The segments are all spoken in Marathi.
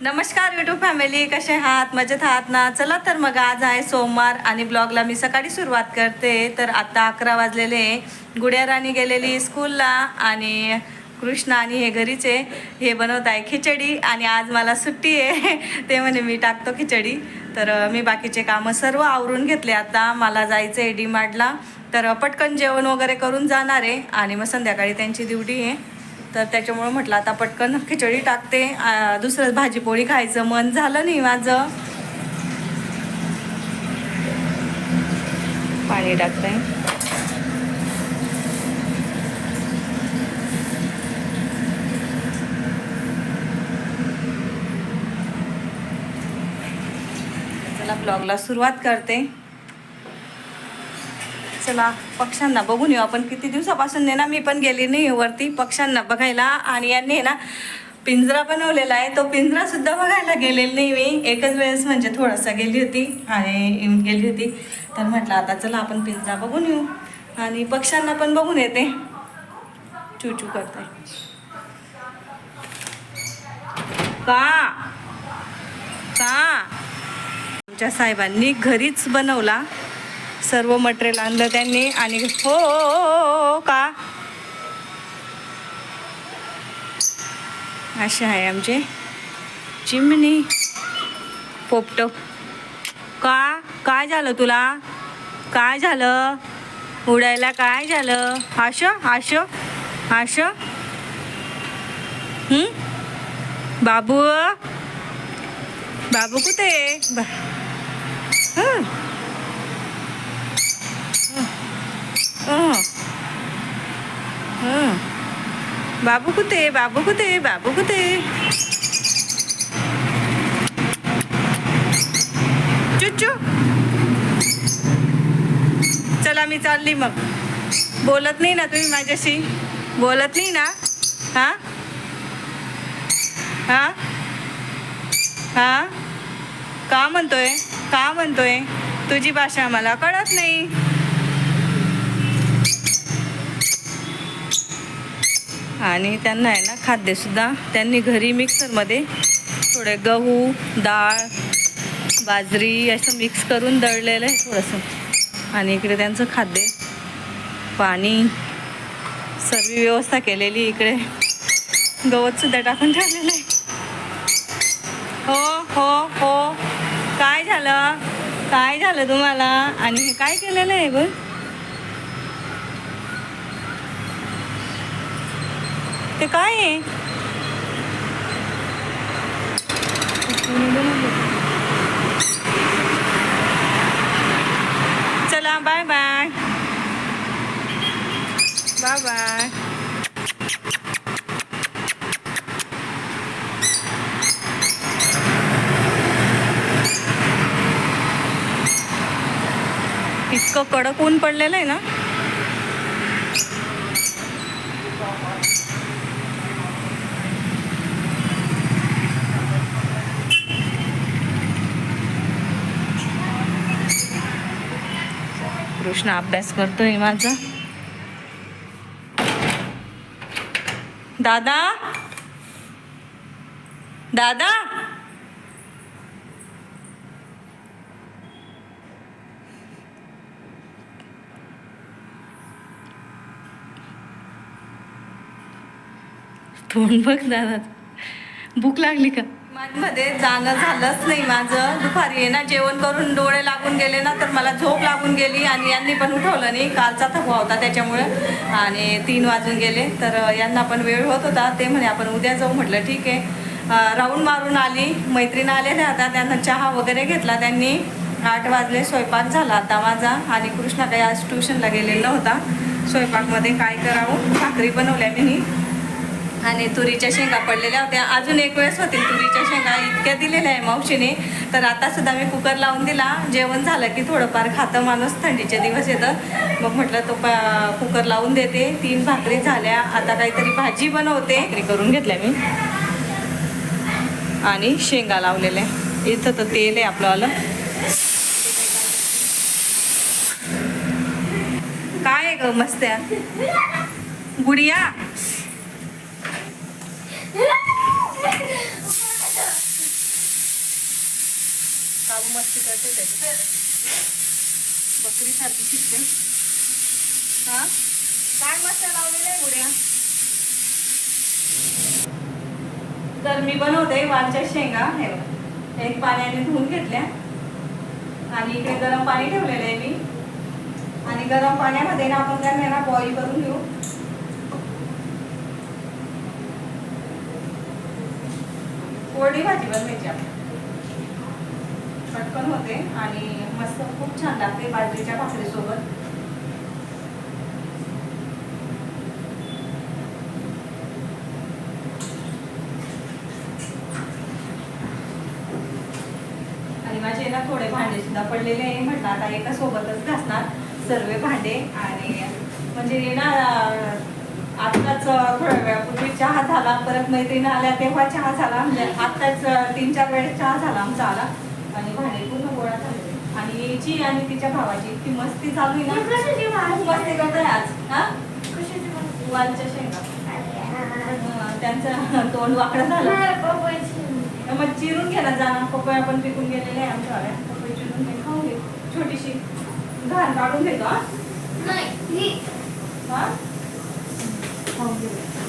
नमस्कार युट्यूब फॅमिली कसे आहात? मजेत आहात ना? चला तर मग आज आहे सोमवार आणि ब्लॉगला मी सकाळी सुरुवात करते. तर आता अकरा वाजलेले आहे. गुड्या राणी गेलेली स्कूलला आणि कृष्ण आणि हे घरीच आहे हे बनवत आहे खिचडी आणि आज मला सुट्टी आहे. ते म्हणे मी टाकतो खिचडी. तर मी बाकीचे कामं सर्व आवरून घेतले. आता मला जायचं आहे डी मार्टला तर पटकन जेवण वगैरे करून जाणार आहे. आणि मग संध्याकाळी त्यांची ड्युटी आहे. तर त्याच्यामुळं म्हटलं आता पटकन खिचडी टाकते. दुसरं भाजीपोळी खायचं. मन झालं नाही माझं. पाणी टाकते. चला ब्लॉगला सुरुवात करते. चला पक्ष्यांना बघून येऊ आपण. किती दिवसापासून ने ना मी पण गेली नाही वरती. पक्ष्यांना बघायला आणि यांनी आहे ना पिंजरा बनवलेला आहे. तो पिंजरा सुद्धा बघायला गेलेली नाही मी. एकच वेळेस म्हणजे थोडासा गेली होती आणि येऊन गेली होती. तर म्हटलं आता चला आपण पिंजरा बघून येऊ. आणि पक्ष्यांना पण बघून येते. चू चू करताय का? का? आमच्या साहेबांनी घरीच बनवला. सर्व मटेरियल आणलं त्यांनी आणि हो का? असे आहे आमचे चिमणी. पोपट. का? काय झालं तुला? काय झालं? उडायला काय झालं? आश आश आश. बाबू? बाबू कुठे? आहे? बा हं. हं. हं. बाबू कुठे बाबू कुठे बाबू कुठे चुच्चू. चला मी चालली मग. बोलत नाही ना तुम्ही माझ्याशी? बोलत नाही ना? हा? हा? हा? का म्हणतोय? का म्हणतोय? तुझी भाषा मला कळत नाही. आणि त्यांना आहे ना खाद्यसुद्धा त्यांनी घरी मिक्सरमध्ये थोडे गहू डाळ बाजरी असं मिक्स करून दळलेलं आहे थोडंसं. आणि इकडे त्यांचं खाद्य पाणी सर्व व्यवस्था केलेली इकडे. गवतसुद्धा टाकून ठेवलेलं आहे. हो हो हो. काय झालं? काय झालं तुम्हाला? आणि हे काय केलेलं आहे बघ? ते काय आहे? चला बाय बाय बाय बाय इतकं कडक ऊन पडलेलं आहे ना? कृष्ण अभ्यास करतोय माझा. दादा? दादा? तोंड बघ दादा. भूक लागली का? मध्ये जाणं झालंच नाही माझं. दुपारी आहे ना जेवण करून डोळे लागून गेले ना तर मला झोप लागून गेली आणि यांनी पण उठवलं नाही. कालचा थकवा होता त्याच्यामुळे. आणि तीन वाजून गेले. तर यांना पण वेळ होत होता. ते म्हणे आपण उद्या जाऊ. म्हटलं ठीक आहे. राऊंड मारून आली. मैत्रीण आलेल्या आता. त्यांना चहा वगैरे घेतला. त्यांनी आठ वाजले. स्वयंपाक झाला आता माझा. आणि कृष्णा काही आज ट्युशनला गेलेला होता स्वयंपाकमध्ये काय करावं? भाकरी बनवल्या मी आणि तुरीच्या शेंगा पडलेल्या होत्या. अजून एक वेळेस होतील तुरीच्या शेंगा. इतक्या दिलेल्या आहे मावशीने. तर आता सुद्धा मी कुकर लावून दिला. जेवण झालं की थोडंफार खातं माणूस थंडीचे दिवस येतं मग म्हटलं तो कुकर लावून देते. तीन भाकरी झाल्या. आता काहीतरी भाजी बनवते. करून घेतल्या मी. आणि शेंगा लावलेल्या इथं तर तेल आहे आपलं काय आहे ग मस्त्या गुडिया? बाबू मस्ती करते त्याची बकरीसारखी शिकते. हा? काय मस्त लावलेलं आहे गुड्या? तर मी बनवते वालच्या शेंगा. हे. एक पाण्याने धुवून घेतल्या. आणि इकडे गरम पाणी ठेवलेलं आहे मी. आणि गरम पाण्यामध्ये ना आपण त्यांना बॉईल करून घेऊ. कोरडी भाजी बनवायची आपण पटकन होते आणि मस्त खूप छान लागते बाजरीच्या भाकरीसोबत. आणि माझे ना थोडे भांडे सुद्धा पडलेले आहे म्हटलं आता एका सोबतच घासणार सर्व भांडे आणि म्हणजे ना आत्ताच थोड्या वेळापूर्वी चहा झाला परत मैत्रिणी आल्या तेव्हा चहा झाला. म्हणजे आत्ताच तीन चार वेळेस चहा झाला आमचा आला. आणि भांडे पूर्ण गोळा झाले. आणि हिची आणि तिच्या भावाची इतकी मस्ती चालू आहे ना. खूप मस्ती करताय आज. हा? वालच्या शेंगा. त्यांचं तोंड वाकडं झालं. मग चिरून घे ना जाणार पपया पण पिकून गेलेले आहे आमच्या वाड्यात. पपई चिरून घे खाऊ घे. छोटीशी घाण काढून घेतो हा? हा खाऊन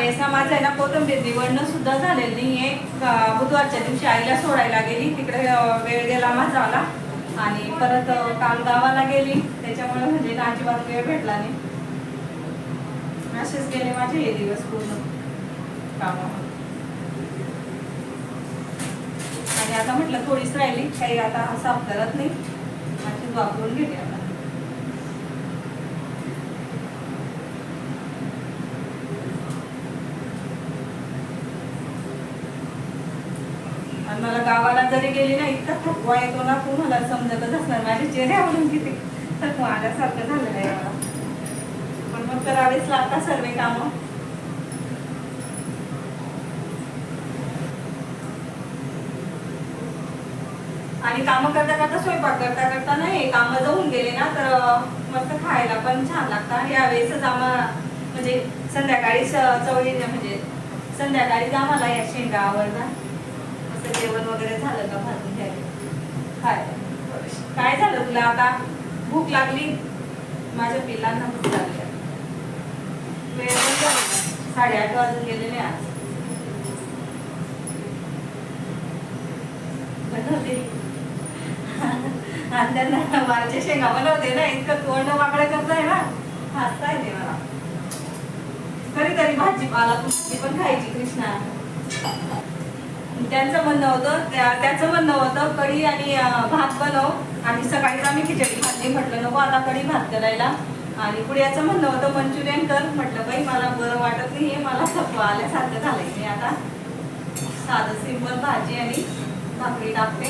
घे ना माझं आहे ना कोथंबीर निवडणं सुद्धा झालेलं नाही का- बुधवारच्या दिवशी आईला सोडायला गेली. तिकडे वेळ गेला माझा आला आणि परत काल गावाला गेली. त्याच्यामुळे म्हणजे ना अजिबात वेळ भेटला नाही. असेच गेले माझे हे दिवस पूर्ण कामा आणि आता म्हटलं थोडीच राहिली. काही आता साफ करत नाही. अशीच वापरून घेते आता आणि मला जरी गेली ना इतका थकवा येतो ना तुम्हाला समजतच असणार. माझ्या चेहऱ्यावरून किती थकवा आल्यासारखं झालेलं आहे मला पण मग करावेच लागतात सर्व कामं. आणि कामं करता करता स्वयंपाक करता करता नाही कामं जाऊन गेले ना तर मस्त खायला पण छान लागतं. यावेळेसच आम्हाला म्हणजे संध्याकाळी चवळी म्हणजे संध्याकाळीच आम्हाला या शेंगा आवडतात जेवण वगैरे झालं का भाजी घ्यायला काय? काय झालं तुला आता? भूक लागली? माझ्या पिल्लांना भूक लागली. वेळ पण साडेआठ वाजून गेलेले आज. बनवते. आणि त्यांना वारच्या शेंगा बनवते ना इतकं तोंड वाकडं करताय ना. हसता येते मला. कधीतरी भाजीपाला भाजी पण खायची कृष्णा. त्यांचं म्हणणं होतं त्याचं म्हणणं होतं कढी आणि भात बनव. आणि सकाळीच आम्ही खिचडी खाल्ली. म्हटलं नको आता कढी भात करायला. आणि पुढे याचं म्हणणं होतं मंचुरियन कर. म्हटलं बाई मला बरं वाटत नाही हे मला थकवा आल्यासारखं झालंय. मी आता साधं सिंपल भाजी आणि भाकरी टाकते.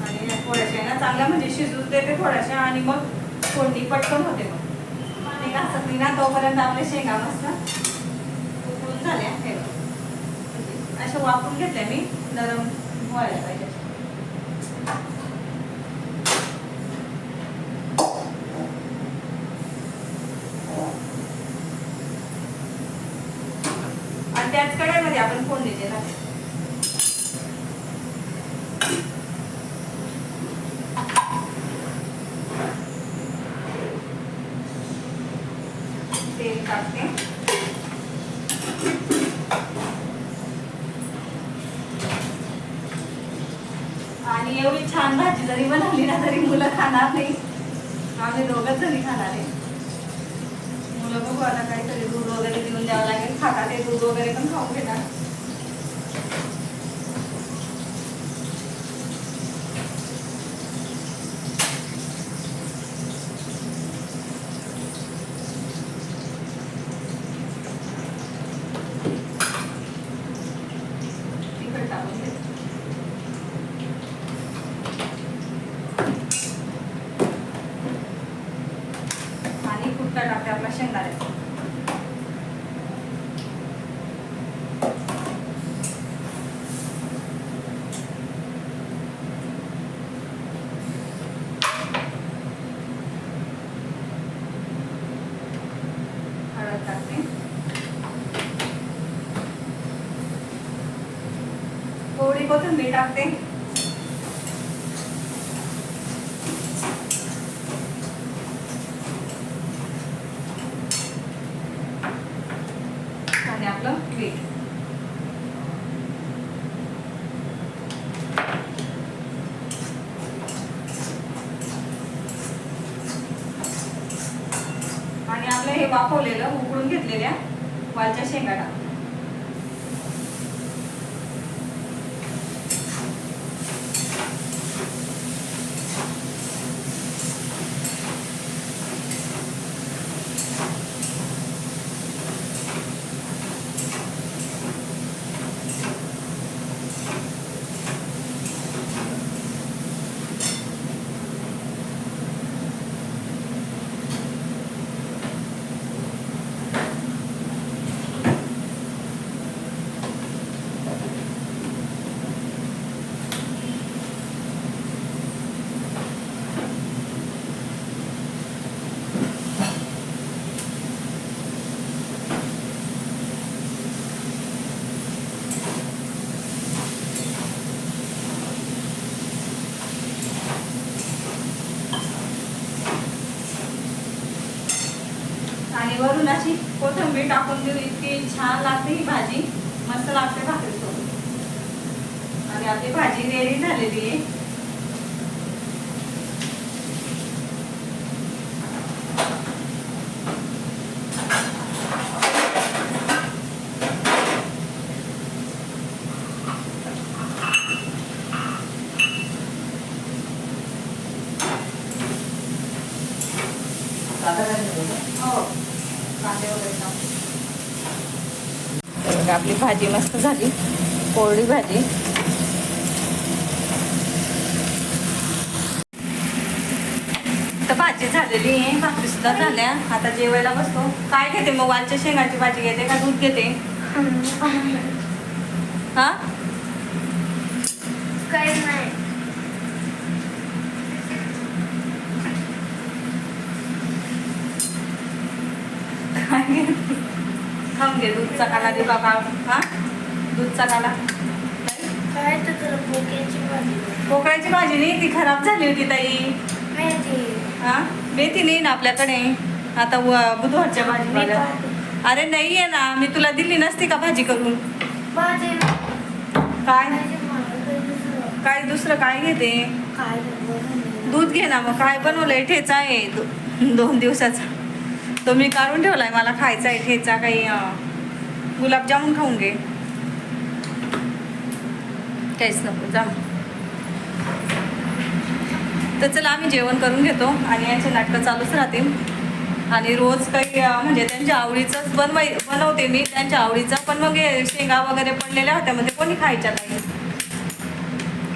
आणि थोड्याशा ना चांगल्या म्हणजे शिजून देते थोड्याशा. आणि मग फोडणी पटकन होते मग आणि घासत नाही ना तोपर्यंत आपल्या शेंगा मस्त उकळून झाल्या हे बघ. अशा वापरून घेतल्या मी नरम व्हायला पाहिजे. आणि त्याच कढईमध्ये आपण फोडणी देणार तेल टाकते आणि एवढी छान भाजी जरी बनवली ना तरी मुलं खाणार नाही. आम्ही दोघंच जरी खाणार आहे. मुलं बघू आता काहीतरी दूध वगैरे देऊन द्यावं लागेल. खातात ते दूध वगैरे पण खाऊन घेतात आणि कुट्टा टाकते आपला शेंगदाण्याचा हळद टाकते मी टाकते. आणि आपलं आणि आपलं हे वाफवलेलं उकळून घेतलेल्या वालच्या शेंगा टाक आणि वरून अशी कोथिंबीर टाकून देऊ. इतकी छान लागते ही भाजी. मस्त लागते भाकरी सोबत. आणि आपली भाजी रेडी झालेली आहे हो कांदे वगैरे टाकून. हे बघा, आपली भाजी मस्त झाली. कोरडी भाजी. तर भाजी झालेली आहे भाकरी सुद्धा झाल्या. आता जेवायला बसतो. काय घेते मग? वालच्या शेंगाची भाजी घेते का दूध घेते? हा? काही नाही. काय खाऊन घे दूधचा काला दे बाबा. हा? दूधचा काला काय तर तुला भोक्याची भाजी. पोकळ्याची भाजी नाही ती खराब झाली होती ताई. हा? मेथी नाही ना आपल्याकडे. आता व- बुधवारच्या भाजी मी मला पाहते. अरे नाही आहे ना मी तुला दिली नसती का भाजी करून? काय? काय दुसरं काय घेते? दूध घे ना मग. काय बनवलंय? ठेचा आहे दोन दिवसाचा. तो मी काढून ठेवलाय. मला खायचा आहे ठेचा काही गुलाबजामुन खाऊन घे. काहीच नको जा. तर चला आम्ही जेवण करून घेतो आणि यांचे नाटकं चालूच राहतील. आणि रोज काही म्हणजे त्यांच्या आवडीचंच बनवाय बनवते मी. त्यांच्या आवडीचं पण मग शेंगा वगैरे पडलेल्या होत्या म्हणजे कोणी खायच्या काही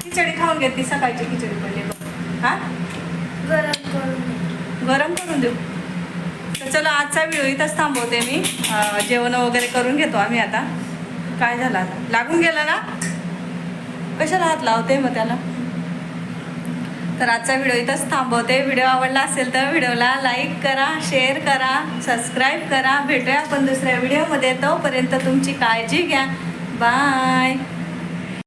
खिचडी खाऊन घेते सकाळची खिचडी पडली हां? गरम करून. गरम करून देऊ. तर चला आजचा व्हिडिओ इथंच थांबवते मी. जेवण वगैरे करून घेतो आम्ही आता. काय झालं आता? लागून गेला ना? कशाला हात लावते मग त्याला? तर आजचा व्हिडिओ इथंच थांबवते. व्हिडिओ आवडला असेल तर व्हिडिओला लाईक करा शेअर करा सबस्क्राईब करा. भेटूया आपण दुसऱ्या व्हिडिओमध्ये. तोपर्यंत तुमची काळजी घ्या. बाय!